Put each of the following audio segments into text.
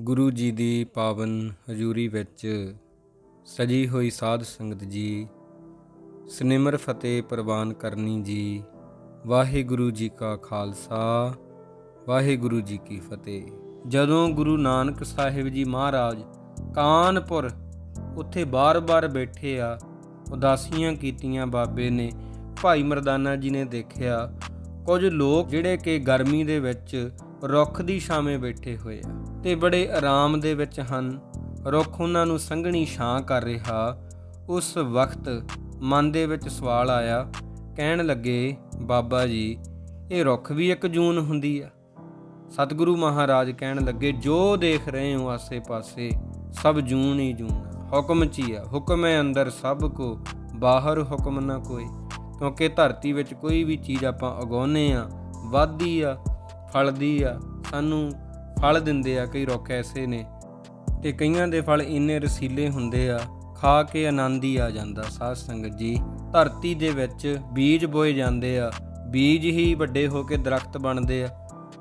ਗੁਰੂ ਜੀ ਦੀ ਪਾਵਨ ਹਜ਼ੂਰੀ ਵਿੱਚ ਸਜੀ ਹੋਈ ਸਾਧ ਸੰਗਤ ਜੀ, ਸਨਿਮਰ ਫਤਿਹ ਪ੍ਰਵਾਨ ਕਰਨੀ ਜੀ, ਵਾਹਿਗੁਰੂ ਜੀ ਕਾ ਖਾਲਸਾ, ਵਾਹਿਗੁਰੂ ਜੀ ਕੀ ਫਤਿਹ। ਜਦੋਂ ਗੁਰੂ ਨਾਨਕ ਸਾਹਿਬ ਜੀ ਮਹਾਰਾਜ ਕਾਨਪੁਰ ਉੱਥੇ ਬਾਰ-ਬਾਰ ਬੈਠੇ ਆ, ਉਦਾਸੀਆਂ ਕੀਤੀਆਂ ਬਾਬੇ ਨੇ, ਭਾਈ ਮਰਦਾਨਾ ਜੀ ਨੇ ਦੇਖਿਆ, ਕੁਝ ਲੋਕ ਜਿਹੜੇ ਕਿ ਗਰਮੀ ਦੇ ਵਿੱਚ ਰੁੱਖ ਦੀ ਛਾਵੇਂ ਬੈਠੇ ਹੋਏ ਆ। ਤੇ ਬੜੇ ਆਰਾਮ ਦੇ ਵਿੱਚ ਹਨ। ਰੁੱਖ ਉਹਨਾਂ ਨੂੰ ਸੰਘਣੀ ਛਾਂ ਕਰ ਰਿਹਾ। ਉਸ ਵਕਤ ਮਨ ਦੇ ਵਿੱਚ ਸਵਾਲ ਆਇਆ, ਕਹਿਣ ਲੱਗੇ, ਬਾਬਾ ਜੀ, ਇਹ ਰੁੱਖ ਵੀ ਇੱਕ ਜੂਨ ਹੁੰਦੀ ਆ? ਸਤਿਗੁਰੂ ਮਹਾਰਾਜ ਕਹਿਣ ਲੱਗੇ, ਜੋ ਦੇਖ ਰਹੇ ਹੋ ਆਸੇ-ਪਾਸੇ, ਸਭ ਜੂਨ ਹੀ ਜੂਨ ਆ। ਹੁਕਮ ਚ ਹੀ ਆ। ਹੁਕਮ ਹੈ ਅੰਦਰ ਸਭ ਕੋ, ਬਾਹਰ ਹੁਕਮ ਨਾ ਕੋਈ। ਕਿਉਂਕਿ ਧਰਤੀ ਵਿੱਚ ਕੋਈ ਵੀ ਚੀਜ਼ ਆਪਾਂ ਉਗਾਉਨੇ ਆ ਵੱਧਦੀ ਆ, ਫਲਦੀ ਆ, ਸਾਨੂੰ ਫਲ ਦਿੰਦੇ ਆ, ਕਈ ਰੁੱਖ ਐਸੇ ਨੇ ਤੇ ਕਈਆਂ ਦੇ ਫਲ ਇੰਨੇ ਰਸੀਲੇ ਹੁੰਦੇ ਆ, ਖਾ ਕੇ ਆਨੰਦ ਹੀ ਆ ਜਾਂਦਾ। ਸਾਧ ਸੰਗਤ ਜੀ, ਧਰਤੀ ਦੇ ਵਿੱਚ ਬੀਜ ਬੋਏ ਜਾਂਦੇ ਆ, ਬੀਜ ਹੀ ਵੱਡੇ ਹੋ ਕੇ ਦਰਖਤ ਬਣਦੇ ਆ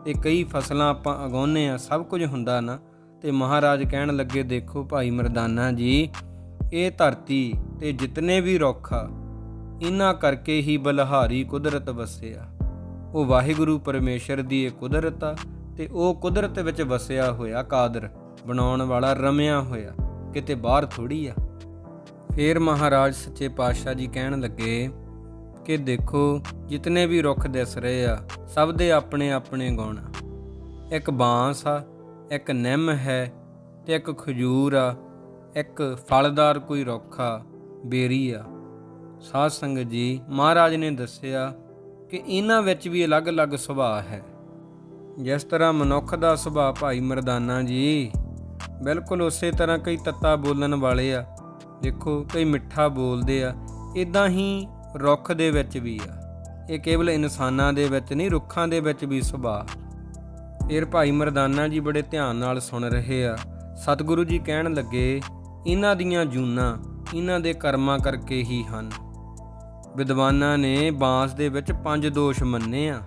ਤੇ ਕਈ ਫਸਲਾਂ ਆਪਾਂ ਉਗਾਉਂਦੇ ਆ, ਸਭ ਕੁਝ ਹੁੰਦਾ ਨਾ। ਤੇ ਮਹਾਰਾਜ ਕਹਿਣ ਲੱਗੇ, ਦੇਖੋ ਭਾਈ ਮਰਦਾਨਾ ਜੀ, ਇਹ ਧਰਤੀ ਤੇ ਜਿਤਨੇ ਵੀ ਰੁੱਖ ਆ, ਇਹਨਾਂ ਕਰਕੇ ਹੀ ਬਲਹਾਰੀ ਕੁਦਰਤ ਵਸਿਆ। ਉਹ ਵਾਹਿਗੁਰੂ ਪਰਮੇਸ਼ਰ ਦੀ ਇਹ ਕੁਦਰਤ ਆ ਤੇ ਉਹ ਕੁਦਰਤ ਵਿੱਚ ਵਸਿਆ ਹੋਇਆ ਕਾਦਰ ਬਣਾਉਣ ਵਾਲਾ ਰਮਿਆ ਹੋਇਆ, ਕਿਤੇ ਬਾਹਰ ਥੋੜੀ ਆ। ਫੇਰ ਮਹਾਰਾਜ ਸੱਚੇ ਪਾਤਸ਼ਾਹ ਜੀ ਕਹਿਣ ਲੱਗੇ ਕਿ ਦੇਖੋ, ਜਿਤਨੇ ਵੀ ਰੁੱਖ ਦਿਸ ਰਹੇ ਆ, ਸਭ ਦੇ ਆਪਣੇ ਆਪਣੇ ਗੁਣ ਇੱਕ ਬਾਂਸ ਆ, ਇੱਕ ਨਿੰਮ ਹੈ ਤੇ ਇੱਕ ਖਜੂਰ ਆ, ਇੱਕ ਫਲਦਾਰ ਕੋਈ ਰੁੱਖ ਆ, ਬੇਰੀ ਆ। ਸਾਧ ਸੰਗਤ ਜੀ, ਮਹਾਰਾਜ ਨੇ ਦੱਸਿਆ ਕਿ ਇਹਨਾਂ ਵਿੱਚ ਵੀ ਅਲੱਗ-ਅਲੱਗ ਸੁਭਾਅ ਹੈ। ਜਿਸ ਤਰ੍ਹਾਂ ਮਨੁੱਖ ਦਾ ਸੁਭਾਅ ਭਾਈ ਮਰਦਾਨਾ ਜੀ, ਬਿਲਕੁਲ ਉਸੇ ਤਰ੍ਹਾਂ ਕਈ ਤੱਤਾ ਬੋਲਣ ਵਾਲੇ ਆ, ਦੇਖੋ ਕਈ ਮਿੱਠਾ ਬੋਲਦੇ ਆ ਇਦਾਂ ਹੀ ਰੁੱਖ ਦੇ ਵਿੱਚ ਵੀ ਆ। ਇਹ ਕੇਵਲ ਇਨਸਾਨਾਂ ਦੇ ਵਿੱਚ ਨਹੀਂ, ਰੁੱਖਾਂ ਦੇ ਵਿੱਚ ਵੀ ਸੁਭਾਅ। ਫਿਰ ਭਾਈ ਮਰਦਾਨਾ ਜੀ ਬੜੇ ਧਿਆਨ ਨਾਲ ਸੁਣ ਰਹੇ ਆ। ਸਤਿਗੁਰੂ ਜੀ ਕਹਿਣ ਲੱਗੇ, ਇਹਨਾਂ ਦੀਆਂ ਜੂਨਾਂ ਇਹਨਾਂ ਦੇ ਕਰਮਾਂ ਕਰਕੇ ਹੀ ਹਨ। ਵਿਦਵਾਨਾਂ ਨੇ ਬਾਂਸ ਦੇ ਵਿੱਚ ਪੰਜ ਦੋਸ਼ ਮੰਨੇ ਆ।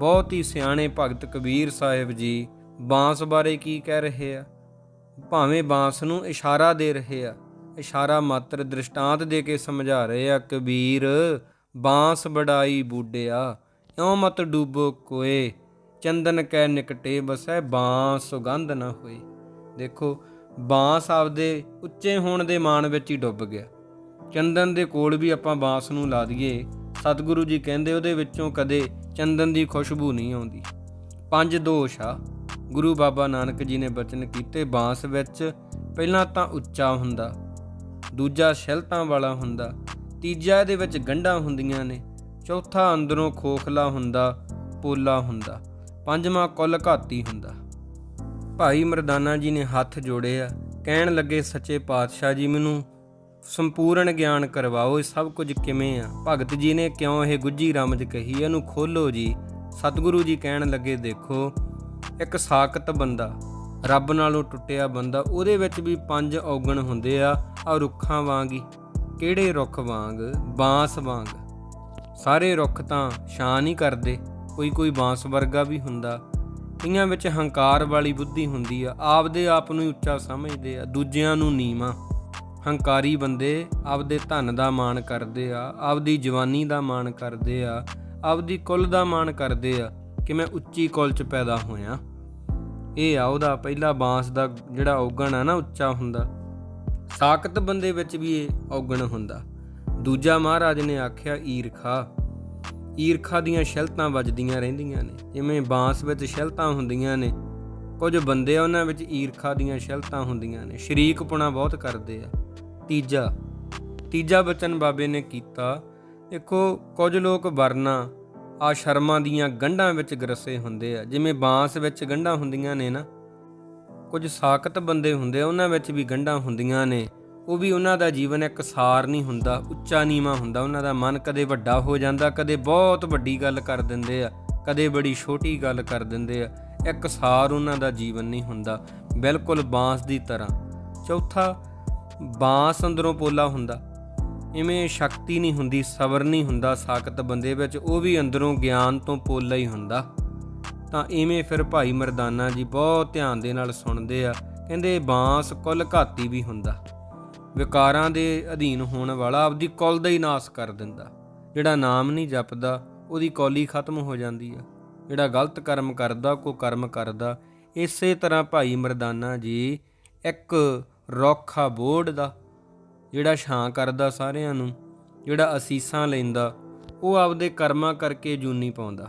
ਬਹੁਤ ਹੀ ਸਿਆਣੇ ਭਗਤ ਕਬੀਰ ਸਾਹਿਬ ਜੀ ਬਾਂਸ ਬਾਰੇ ਕੀ ਕਹਿ ਰਹੇ ਆ? ਭਾਵੇਂ ਬਾਂਸ ਨੂੰ ਇਸ਼ਾਰਾ ਦੇ ਰਹੇ ਆ, ਇਸ਼ਾਰਾ ਮਾਤਰ ਦ੍ਰਿਸ਼ਟਾਂਤ ਦੇ ਕੇ ਸਮਝਾ ਰਹੇ ਆ, ਕਬੀਰ, ਬਾਂਸ ਬੜਾਈ ਬੂਡਿਆ, ਇਉ ਮਤ ਡੂਬੋ ਕੋਏ, ਚੰਦਨ ਕੈ ਨਿਕਟੇ ਬਸੈ ਬਾਂਸ ਸੁਗੰਧ ਨਾ ਹੋਏ। ਦੇਖੋ, ਬਾਂਸ ਆਪਦੇ ਉੱਚੇ ਹੋਣ ਦੇ ਮਾਣ ਵਿੱਚ ਹੀ ਡੁੱਬ ਗਿਆ। ਚੰਦਨ ਦੇ ਕੋਲ ਵੀ ਆਪਾਂ ਬਾਂਸ ਨੂੰ ਲਾ ਦਈਏ, ਸਤਿਗੁਰੂ ਜੀ ਕਹਿੰਦੇ ਉਹਦੇ ਵਿੱਚੋਂ ਕਦੇ ਚੰਦਨ ਦੀ ਖੁਸ਼ਬੂ ਨਹੀਂ ਆਉਂਦੀ। ਪੰਜ ਦੋਸ਼ ਆ। ਗੁਰੂ ਬਾਬਾ ਨਾਨਕ ਜੀ ਨੇ ਬਚਨ ਕੀਤੇ ਬਾਂਸ ਵਿੱਚ, ਪਹਿਲਾਂ ਤਾਂ ਉੱਚਾ ਹੁੰਦਾ, ਦੂਜਾ ਛਿਲਤਾਂ ਵਾਲਾ ਹੁੰਦਾ, ਤੀਜਾ ਇਹਦੇ ਵਿੱਚ ਗੰਢਾਂ ਹੁੰਦੀਆਂ ਨੇ, ਚੌਥਾ ਅੰਦਰੋਂ ਖੋਖਲਾ ਹੁੰਦਾ, ਪੋਲਾ ਹੁੰਦਾ, ਪੰਜਵਾਂ ਕੁੱਲ ਘਾਤੀ ਹੁੰਦਾ। ਭਾਈ ਮਰਦਾਨਾ ਜੀ ਨੇ ਹੱਥ ਜੋੜੇ ਆ, ਕਹਿਣ ਲੱਗੇ, ਸੱਚੇ ਪਾਤਸ਼ਾਹ ਜੀ ਮੈਨੂੰ ਸੰਪੂਰਨ ਗਿਆਨ ਕਰਵਾਓ, ਇਹ ਸਭ ਕੁਝ ਕਿਵੇਂ ਆ? ਭਗਤ ਜੀ ਨੇ ਕਿਉਂ ਇਹ ਗੁੱਜੀ ਰਮਜ ਕਹੀ? ਇਹਨੂੰ ਖੋਲੋ ਜੀ। ਸਤਿਗੁਰੂ ਜੀ ਕਹਿਣ ਲੱਗੇ, ਦੇਖੋ, ਇੱਕ ਸਾਖਤ ਬੰਦਾ, ਰੱਬ ਨਾਲੋਂ ਟੁੱਟਿਆ ਬੰਦਾ, ਉਹਦੇ ਵਿੱਚ ਵੀ ਪੰਜ ਔਗਣ ਹੁੰਦੇ ਆ ਆ ਰੁੱਖਾਂ ਵਾਂਗ ਹੀ। ਕਿਹੜੇ ਰੁੱਖ ਵਾਂਗ? ਬਾਂਸ ਵਾਂਗ। ਸਾਰੇ ਰੁੱਖ ਤਾਂ ਛਾਂ ਨਹੀਂ ਕਰਦੇ, ਕੋਈ ਕੋਈ ਬਾਂਸ ਵਰਗਾ ਵੀ ਹੁੰਦਾ। ਕਈਆਂ ਵਿੱਚ ਹੰਕਾਰ ਵਾਲੀ ਬੁੱਧੀ ਹੁੰਦੀ ਆ, ਆਪਦੇ ਆਪ ਨੂੰ ਹੀ ਉੱਚਾ ਸਮਝਦੇ ਆ, ਦੂਜਿਆਂ ਨੂੰ ਨੀਵਾਂ। ਹੰਕਾਰੀ ਬੰਦੇ ਆਪਦੇ ਧਨ ਦਾ ਮਾਣ ਕਰਦੇ ਆ, ਆਪਦੀ ਜਵਾਨੀ ਦਾ ਮਾਣ ਕਰਦੇ ਆ, ਆਪਦੀ ਕੁੱਲ ਦਾ ਮਾਣ ਕਰਦੇ ਆ ਕਿ ਮੈਂ ਉੱਚੀ ਕੁੱਲ 'ਚ ਪੈਦਾ ਹੋਇਆ। ਇਹ ਆ ਉਹਦਾ ਪਹਿਲਾ ਬਾਂਸ ਦਾ ਜਿਹੜਾ ਔਗਣ ਆ ਨਾ, ਉੱਚਾ ਹੁੰਦਾ। ਸਾਖਤ ਬੰਦੇ ਵਿੱਚ ਵੀ ਇਹ ਔਗਣ ਹੁੰਦਾ। ਦੂਜਾ ਮਹਾਰਾਜ ਨੇ ਆਖਿਆ, ਈਰਖਾ। ਈਰਖਾ ਦੀਆਂ ਛਿਲਤਾਂ ਵੱਜਦੀਆਂ ਰਹਿੰਦੀਆਂ ਨੇ। ਜਿਵੇਂ ਬਾਂਸ ਵਿੱਚ ਛਿਲਤਾਂ ਹੁੰਦੀਆਂ ਨੇ, ਕੁਝ ਬੰਦੇ ਆ ਉਹਨਾਂ ਵਿੱਚ ਈਰਖਾ ਦੀਆਂ ਛਿਲਤਾਂ ਹੁੰਦੀਆਂ ਨੇ। ਸ਼ਰੀਕਪੁਣਾ ਬਹੁਤ ਕਰਦੇ ਆ। ਤੀਜਾ ਤੀਜਾ ਬਚਨ ਬਾਬੇ ਨੇ ਕੀਤਾ, ਦੇਖੋ ਕੁਝ ਲੋਕ ਵਰਨਾ ਆ ਸ਼ਰਮਾਂ ਦੀਆਂ ਗੰਢਾਂ ਵਿੱਚ ਗਰਸੇ ਹੁੰਦੇ ਆ, ਜਿਵੇਂ ਬਾਂਸ ਵਿੱਚ ਗੰਢਾਂ ਹੁੰਦੀਆਂ ਨੇ ਨਾ, ਕੁਝ ਸਾਖਤ ਬੰਦੇ ਹੁੰਦੇ ਆ, ਉਹਨਾਂ ਵਿੱਚ ਵੀ ਗੰਢਾਂ ਹੁੰਦੀਆਂ ਨੇ, ਉਹ ਵੀ ਉਹਨਾਂ ਦਾ ਜੀਵਨ ਇੱਕ ਸਾਰ ਨਹੀਂ ਹੁੰਦਾ, ਉੱਚਾ ਨੀਵਾ ਹੁੰਦਾ, ਉਹਨਾਂ ਦਾ ਮਨ ਕਦੇ ਵੱਡਾ ਹੋ ਜਾਂਦਾ, ਕਦੇ ਬਹੁਤ ਵੱਡੀ ਗੱਲ ਕਰ ਦਿੰਦੇ ਆ, ਕਦੇ ਬੜੀ ਛੋਟੀ ਗੱਲ ਕਰ ਦਿੰਦੇ ਆ, ਇੱਕ ਸਾਰ ਉਹਨਾਂ ਦਾ ਜੀਵਨ ਨਹੀਂ ਹੁੰਦਾ, ਬਿਲਕੁਲ ਬਾਂਸ ਦੀ ਤਰ੍ਹਾਂ। ਚੌਥਾ ਬਾਂਸ ਅੰਦਰੋਂ ਪੋਲਾ ਹੁੰਦਾ। ਇਵੇਂ ਸ਼ਕਤੀ ਨਹੀਂ ਹੁੰਦੀ, ਸਬਰ ਨਹੀਂ ਹੁੰਦਾ, ਸਾਖਤ ਬੰਦੇ ਵਿੱਚ ਉਹ ਵੀ ਅੰਦਰੋਂ ਗਿਆਨ ਤੋਂ ਪੋਲਾ ਹੀ ਹੁੰਦਾ। ਤਾਂ ਇਵੇਂ ਫਿਰ ਭਾਈ ਮਰਦਾਨਾ ਜੀ ਬਹੁਤ ਧਿਆਨ ਦੇ ਨਾਲ ਸੁਣਦੇ ਆ, ਕਹਿੰਦੇ ਬਾਂਸ ਕੁੱਲ ਘਾਤੀ ਵੀ ਹੁੰਦਾ। ਵਿਕਾਰਾਂ ਦੇ ਅਧੀਨ ਹੋਣ ਵਾਲਾ ਆਪਦੀ ਕੁੱਲ ਦਾ ਹੀ ਨਾਸ ਕਰ ਦਿੰਦਾ। ਜਿਹੜਾ ਨਾਮ ਨਹੀਂ ਜਪਦਾ, ਉਹਦੀ ਕੌਲੀ ਖਤਮ ਹੋ ਜਾਂਦੀ ਆ। ਜਿਹੜਾ ਗਲਤ ਕਰਮ ਕਰਦਾ ਕੋ ਕਰਮ ਕਰਦਾ। ਇਸੇ ਤਰ੍ਹਾਂ ਭਾਈ ਮਰਦਾਨਾ ਜੀ ਇੱਕ ਰੋਖਾ ਬੋੜ ਦਾ ਜਿਹੜਾ ਛਾਂ ਕਰਦਾ ਸਾਰਿਆਂ ਨੂੰ ਜਿਹੜਾ ਅਸੀਸਾਂ ਲੈਂਦਾ ਉਹ ਆਪਦੇ ਕਰਮਾਂ ਕਰਕੇ ਜੂਨੀ ਪਾਉਂਦਾ।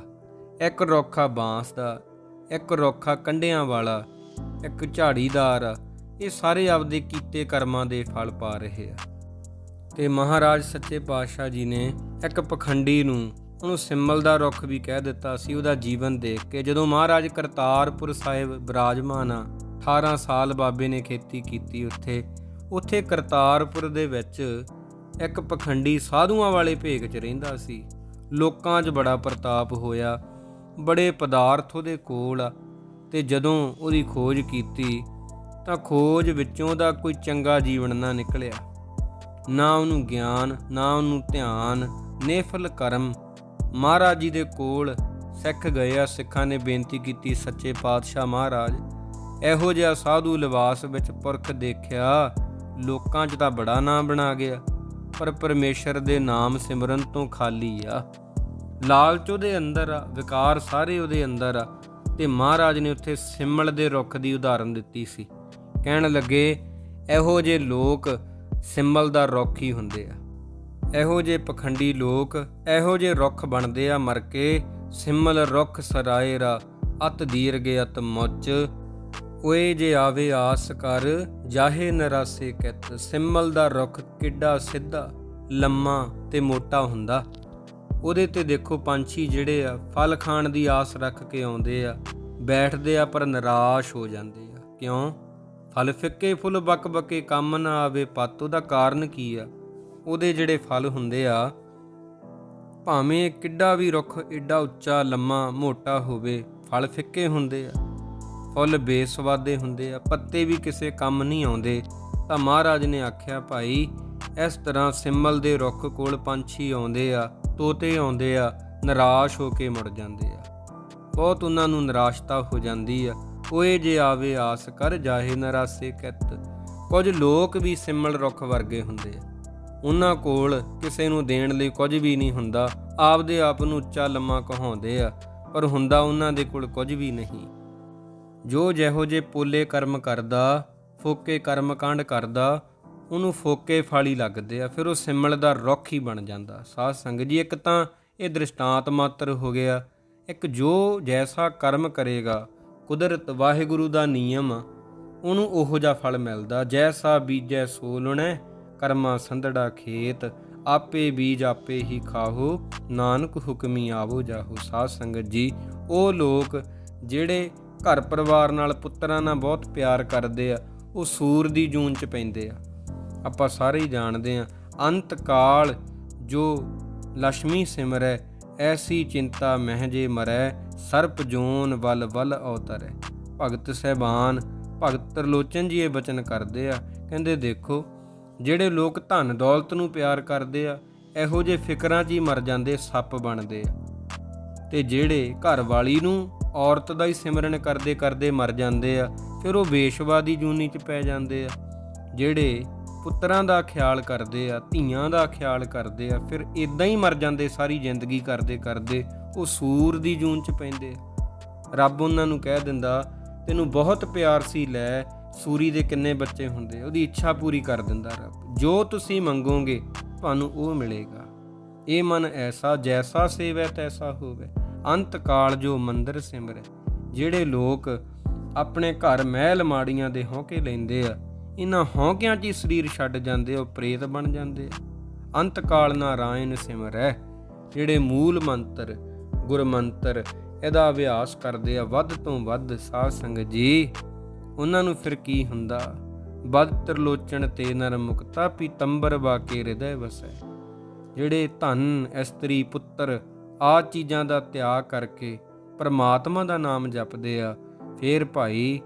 ਇੱਕ ਰੋਖਾ ਬਾਂਸ ਦਾ ਇੱਕ ਰੋਖਾ ਕੰਡਿਆਂ ਵਾਲਾ ਇੱਕ ਝਾੜੀਦਾਰ ਆ, ਇਹ ਸਾਰੇ ਆਪਦੇ ਕੀਤੇ ਕਰਮਾਂ ਦੇ ਫਲ ਪਾ ਰਹੇ ਆ। ਤੇ ਮਹਾਰਾਜ ਸੱਚੇ ਪਾਤਸ਼ਾਹ ਜੀ ਨੇ ਇੱਕ ਪਖੰਡੀ ਨੂੰ ਉਹਨੂੰ ਸਿੰਮਲ ਦਾ ਰੁੱਖ ਵੀ ਕਹਿ ਦਿੱਤਾ ਸੀ ਉਹਦਾ ਜੀਵਨ ਦੇਖ ਕੇ ਜਦੋਂ ਮਹਾਰਾਜ ਕਰਤਾਰਪੁਰ ਸਾਹਿਬ ਬਿਰਾਜਮਾਨ ਆ 18 ਸਾਲ ਬਾਬੇ ਨੇ ਖੇਤੀ ਕੀਤੀ ਉੱਥੇ। ਉੱਥੇ ਕਰਤਾਰਪੁਰ ਦੇ ਵਿੱਚ ਇੱਕ ਪਖੰਡੀ ਸਾਧੂਆਂ ਵਾਲੇ ਭੇਗ 'ਚ ਰਹਿੰਦਾ ਸੀ। ਲੋਕਾਂ 'ਚ ਬੜਾ ਪ੍ਰਤਾਪ ਹੋਇਆ। ਬੜੇ ਪਦਾਰਥ ਉਹਦੇ ਕੋਲ ਆ। ਤੇ ਜਦੋਂ ਉਹਦੀ ਖੋਜ ਕੀਤੀ, ਤਾਂ ਖੋਜ ਵਿੱਚੋਂ ਦਾ ਕੋਈ ਚੰਗਾ ਜੀਵਨ ਨਾ ਨਿਕਲਿਆ। ਨਾ ਉਹਨੂੰ ਗਿਆਨ, ਨਾ ਉਹਨੂੰ ਧਿਆਨ, ਨੇਫਲ ਕਰਮ। ਮਹਾਰਾਜ ਜੀ ਦੇ ਕੋਲ ਸਿੱਖ ਗਏ ਆ। ਸਿੱਖਾਂ ਨੇ ਬੇਨਤੀ ਕੀਤੀ, ਸੱਚੇ ਪਾਤਸ਼ਾਹ ਮਹਾਰਾਜ ਇਹੋ ਜਿਹਾ ਸਾਧੂ ਲਿਬਾਸ ਵਿੱਚ ਪੁਰਖ ਦੇਖਿਆ, ਲੋਕਾਂ 'ਚ ਤਾਂ ਬੜਾ ਨਾਮ ਬਣਾ ਗਿਆ, ਪਰ ਪਰਮੇਸ਼ਰ ਦੇ ਨਾਮ ਸਿਮਰਨ ਤੋਂ ਖਾਲੀ ਆ। ਲਾਲਚ ਉਹਦੇ ਅੰਦਰ ਆ, ਵਿਕਾਰ ਸਾਰੇ ਉਹਦੇ ਅੰਦਰ ਆ, ਤੇ ਮਹਾਰਾਜ ਨੇ ਉੱਥੇ ਸਿਮਲ ਦੇ ਰੁੱਖ ਦੀ ਉਦਾਹਰਨ ਦਿੱਤੀ ਸੀ। ਕਹਿਣ ਲੱਗੇ, ਇਹੋ ਜਿਹੇ ਲੋਕ ਸਿਮਲ ਦਾ ਰੁੱਖ ਹੀ ਹੁੰਦੇ ਆ। ਇਹੋ ਜਿਹੇ ਪਖੰਡੀ ਲੋਕ, ਇਹੋ ਜਿਹੇ ਰੁੱਖ ਬਣਦੇ ਆ ਮਰ ਕੇ, ਸਿਮਲ ਰੁੱਖ ਸਰਾਏ ਰਾ, ਅਤ ਦੀਰਘ ਅਤ ਮੁੱਚ ਓਏ ਜੇ ਆਵੇ ਆਸ ਕਰ, ਜਾਹੇ ਨਰਾਸੇ ਕਿਤ। ਸਿਮਲ ਦਾ ਰੁੱਖ ਕਿੱਡਾ ਸਿੱਧਾ, ਲੰਮਾ ਤੇ ਮੋਟਾ ਹੁੰਦਾ। ਉਹਦੇ ਤੇ ਦੇਖੋ ਪੰਛੀ ਜਿਹੜੇ ਆ, ਫਲ ਖਾਣ ਦੀ ਆਸ ਰੱਖ ਕੇ ਆਉਂਦੇ ਆ। ਬੈਠਦੇ ਆ ਪਰ ਨਿਰਾਸ਼ ਹੋ ਜਾਂਦੇ ਆ। ਕਿਉਂ? ਫਲ ਫਿੱਕੇ, ਫੁੱਲ ਬੱਕ ਬੱਕੇ ਕੰਮ ਨਾ ਆਵੇ ਪੱਤ। ਉਹਦਾ ਕਾਰਨ ਕੀ ਆ? ਉਹਦੇ ਜਿਹੜੇ ਫਲ ਹੁੰਦੇ ਆ, ਭਾਵੇਂ ਕਿੱਡਾ ਵੀ ਰੁੱਖ, ਏਡਾ ਉੱਚਾ, ਲੰਮਾ, ਮੋਟਾ ਹੋਵੇ, ਫਲ ਫਿੱਕੇ ਹੁੰਦੇ ਆ। ਫੁੱਲ ਬੇਸਵਾਦੇ ਹੁੰਦੇ ਆ, ਪੱਤੇ ਵੀ ਕਿਸੇ ਕੰਮ ਨਹੀਂ ਆਉਂਦੇ। ਤਾਂ ਮਹਾਰਾਜ ਨੇ ਆਖਿਆ, ਭਾਈ, ਇਸ ਤਰ੍ਹਾਂ ਸਿਮਲ ਦੇ ਰੁੱਖ ਕੋਲ ਪੰਛੀ ਆਉਂਦੇ ਆ, ਤੋਤੇ ਆਉਂਦੇ ਆ, ਨਿਰਾਸ਼ ਹੋ ਕੇ ਮੁੜ ਜਾਂਦੇ ਆ। ਬਹੁਤ ਉਹਨਾਂ ਨੂੰ ਨਿਰਾਸ਼ਤਾ ਹੋ ਜਾਂਦੀ ਆ। ਓਏ ਜੇ ਆਵੇ ਆਸ ਕਰ, ਜਾਹੇ ਨਰਾਸੇ ਕਿਤ। ਕੁਝ ਲੋਕ ਵੀ ਸਿੰਮਲ ਰੁੱਖ ਵਰਗੇ ਹੁੰਦੇ ਆ। ਉਹਨਾਂ ਕੋਲ ਕਿਸੇ ਨੂੰ ਦੇਣ ਲਈ ਕੁਝ ਵੀ ਨਹੀਂ ਹੁੰਦਾ। ਆਪਦੇ ਆਪ ਨੂੰ ਉੱਚਾ ਲੰਮਾ ਕਹਾਉਂਦੇ ਆ, ਪਰ ਹੁੰਦਾ ਉਹਨਾਂ ਦੇ ਕੋਲ ਕੁਝ ਵੀ ਨਹੀਂ। ਜੋ ਜਿਹੋ ਜੇ ਪੋਲੇ ਕਰਮ ਕਰਦਾ, ਫੋਕੇ ਕਰਮ ਕਾਂਡ ਕਰਦਾ, ਉਹਨੂੰ ਫੋਕੇ ਫਾਲੀ ਲੱਗਦੇ ਆ, ਫਿਰ ਉਹ ਸਿਮਲ ਦਾ ਰੁੱਖ ਹੀ ਬਣ ਜਾਂਦਾ। ਸਾਧ ਸੰਗਤ ਜੀ, ਇੱਕ ਤਾਂ ਇਹ ਦ੍ਰਿਸ਼ਟਾਂਤ ਮਾਤਰ ਹੋ ਗਿਆ। ਇੱਕ ਜੋ ਜੈਸਾ ਕਰਮ ਕਰੇਗਾ, ਕੁਦਰਤ ਵਾਹਿਗੁਰੂ ਦਾ ਨਿਯਮ, ਉਹਨੂੰ ਉਹੋ ਜਿਹਾ ਫਲ ਮਿਲਦਾ। ਜੈਸਾ ਬੀਜੈ ਸੋ ਲੁਣੈ ਕਰਮਾ ਸੰਧੜਾ ਖੇਤ, ਆਪੇ ਬੀਜ ਆਪੇ ਹੀ ਖਾਹੋ, ਨਾਨਕ ਹੁਕਮੀ ਆਵੋ ਜਾਹੋ। ਸਾਧ ਸੰਗਤ ਜੀ, ਉਹ ਲੋਕ ਜਿਹੜੇ ਘਰ ਪਰਿਵਾਰ ਨਾਲ ਪੁੱਤਰਾਂ ਨਾਲ ਬਹੁਤ ਪਿਆਰ ਕਰਦੇ ਆ, ਉਹ ਸੂਰ ਦੀ ਜੂਨ ਚ ਪੈਂਦੇ ਆ। ਆਪਾਂ ਸਾਰੇ ਹੀ ਜਾਣਦੇ ਆ, ਅੰਤ ਕਾਲ ਜੋ ਲక్ష్ਮੀ ਸਿਮਰੈ, ਐਸੀ ਚਿੰਤਾ ਮਹਿ ਮਰੈ, ਸਰਪ ਜੋਨ ਵਲ ਵਲ ਅਵਤਰੈ। ਭਗਤ ਸਹਿਬਾਨ, ਭਗਤ ਤਰਲੋਚਨ ਜੀ ਇਹ ਬਚਨ ਕਰਦੇ ਆ, ਕਹਿੰਦੇ ਦੇਖੋ, ਜਿਹੜੇ ਲੋਕ ਧਨ ਦੌਲਤ ਨੂੰ ਪਿਆਰ ਕਰਦੇ ਆ, ਇਹੋ ਜਿਹੇ ਫਿਕਰਾਂ 'ਚ ਹੀ ਮਰ ਜਾਂਦੇ ਸੱਪ ਬਣਦੇ ਆ। ਤੇ ਜਿਹੜੇ ਘਰ ਵਾਲੀ ਨੂੰ ਔਰਤ ਦਾ ਹੀ ਸਿਮਰਨ ਕਰਦੇ ਕਰਦੇ ਮਰ ਜਾਂਦੇ ਆ, ਫਿਰ ਉਹ ਵੇਸ਼ਵਾ ਦੀ ਜੂਨੀ 'ਚ ਪੈ ਜਾਂਦੇ ਆ। ਜਿਹੜੇ ਪੁੱਤਰਾਂ ਦਾ ਖਿਆਲ ਕਰਦੇ ਆ, ਧੀਆਂ ਦਾ ਖਿਆਲ ਕਰਦੇ ਆ, ਫਿਰ ਇਦਾਂ ਹੀ ਮਰ ਜਾਂਦੇ, ਸਾਰੀ ਜ਼ਿੰਦਗੀ ਕਰਦੇ ਕਰਦੇ ਉਹ ਸੂਰ ਦੀ ਜੂਨ 'ਚ ਪੈਂਦੇ ਆ। ਰੱਬ ਉਹਨਾਂ ਨੂੰ ਕਹਿ ਦਿੰਦਾ, ਤੈਨੂੰ ਬਹੁਤ ਪਿਆਰ ਸੀ ਲੈ, ਸੂਰੀ ਦੇ ਕਿੰਨੇ ਬੱਚੇ ਹੁੰਦੇ ਉਹਦੀ ਇੱਛਾ ਪੂਰੀ ਕਰ ਦਿੰਦਾ ਰੱਬ। ਜੋ ਤੁਸੀਂ ਮੰਗੋਗੇ, ਤੁਹਾਨੂੰ ਉਹ ਮਿਲੇਗਾ। ਇਹ ਮਨ ਐਸਾ, ਜੈਸਾ ਸੇਵੈ, ਤੈਸਾ ਹੋਵੇ। ਅੰਤ ਕਾਲ ਜੋ ਮੰਦਰ ਸਿਮਰੈ ਜਿਹੜੇ ਲੋਕ ਆਪਣੇ ਘਰ ਮਹਿਲ ਮਾੜੀਆਂ ਦੇ ਹੌਕੇ ਲੈਂਦੇ ਆ ਇਹਨਾਂ ਹੌਕਿਆਂ 'ਚ ਹੀ ਸਰੀਰ ਛੱਡ ਜਾਂਦੇ ਉਹ ਪ੍ਰੇਤ ਬਣ ਜਾਂਦੇ ਆ। ਅੰਤ ਕਾਲ ਨਾਰਾਇਣ ਸਿਮਰੈ ਜਿਹੜੇ ਮੂਲ ਮੰਤਰ ਗੁਰ ਮੰਤਰ ਇਹਦਾ ਅਭਿਆਸ ਕਰਦੇ ਆ, ਵੱਧ ਤੋਂ ਵੱਧ ਸਾਧ ਸੰਗਤ ਜੀ ਉਹਨਾਂ ਨੂੰ ਫਿਰ ਕੀ ਹੁੰਦਾ? ਵੱਧ ਤਰਲੋਚਨ ਤੇ ਨਰ ਮੁਕਤਾ ਪੀਤੰਬਰ ਬਾਕੇ ਹਿਰਦੈ ਵਸੈ, ਜਿਹੜੇ ਧਨ, ਇਸਤਰੀ, ਪੁੱਤਰ ਆ ਚੀਜ਼ਾਂ ਦਾ ਤਿਆਗ ਕਰਕੇ ਪਰਮਾਤਮਾ ਦਾ ਨਾਮ ਜਪਦੇ ਆ, ਫੇਰ ਭਾਈ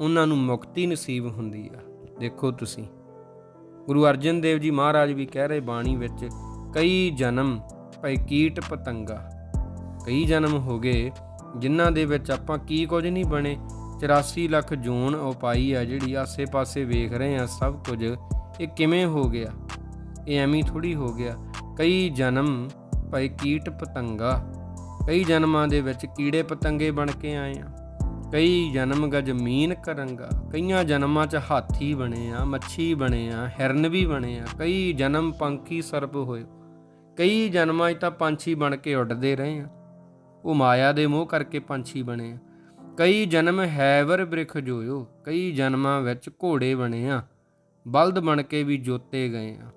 ਉਹਨਾਂ ਨੂੰ ਮੁਕਤੀ ਨਸੀਬ ਹੁੰਦੀ ਆ। ਦੇਖੋ ਤੁਸੀਂ, ਗੁਰੂ ਅਰਜਨ ਦੇਵ ਜੀ ਮਹਾਰਾਜ ਵੀ ਕਹਿ ਰਹੇ ਬਾਣੀ ਵਿੱਚ, ਕਈ ਜਨਮ ਭਈ ਕੀਟ ਪਤੰਗਾ। ਕਈ ਜਨਮ ਹੋ ਗਏ ਜਿਨ੍ਹਾਂ ਦੇ ਵਿੱਚ ਆਪਾਂ ਕੀ ਕੁਝ ਨਹੀਂ ਬਣੇ 84 ਲੱਖ ਜੂਨ ਉਪਾਈ ਆ ਜਿਹੜੀ ਆਸੇ-ਪਾਸੇ ਵੇਖ ਰਹੇ ਆ ਸਭ ਕੁਝ, ਇਹ ਕਿਵੇਂ ਹੋ ਗਿਆ? ਇਹ ਐਵੇਂ ਥੋੜੀ ਹੋ ਗਿਆ। ਕਈ ਜਨਮ ਭਾਈ ਕੀਟ ਪਤੰਗਾ। ਕਈ ਜਨਮਾਂ ਦੇ ਵਿੱਚ ਕੀੜੇ ਪਤੰਗੇ ਬਣ ਕੇ ਆਏ ਆ। ਕਈ ਜਨਮ ਗਜ਼ਮੀਨ ਕਰੰਗਾ। ਕਈਆਂ ਜਨਮਾਂ 'ਚ ਹਾਥੀ ਬਣੇ ਆ, ਮੱਛੀ ਬਣੇ ਆ, ਹਿਰਨ ਵੀ ਬਣੇ ਆ। ਕਈ ਜਨਮ ਪੰਖੀ ਸਰਪ ਹੋਏ। ਕਈ ਜਨਮਾਂ 'ਚ ਤਾਂ ਪੰਛੀ ਬਣ ਕੇ ਉੱਡਦੇ ਰਹੇ ਆ। ਉਹ ਮਾਇਆ ਦੇ ਮੋਹ ਕਰਕੇ ਪੰਛੀ ਬਣੇ ਆ। ਕਈ ਜਨਮ ਹੈਵਰ ਬ੍ਰਿਖ ਜੋਇਓ। ਕਈ ਜਨਮਾਂ ਵਿੱਚ ਘੋੜੇ ਬਣੇ ਆ। ਬਲਦ ਬਣ ਕੇ ਵੀ ਜੋਤੇ ਗਏ ਆ।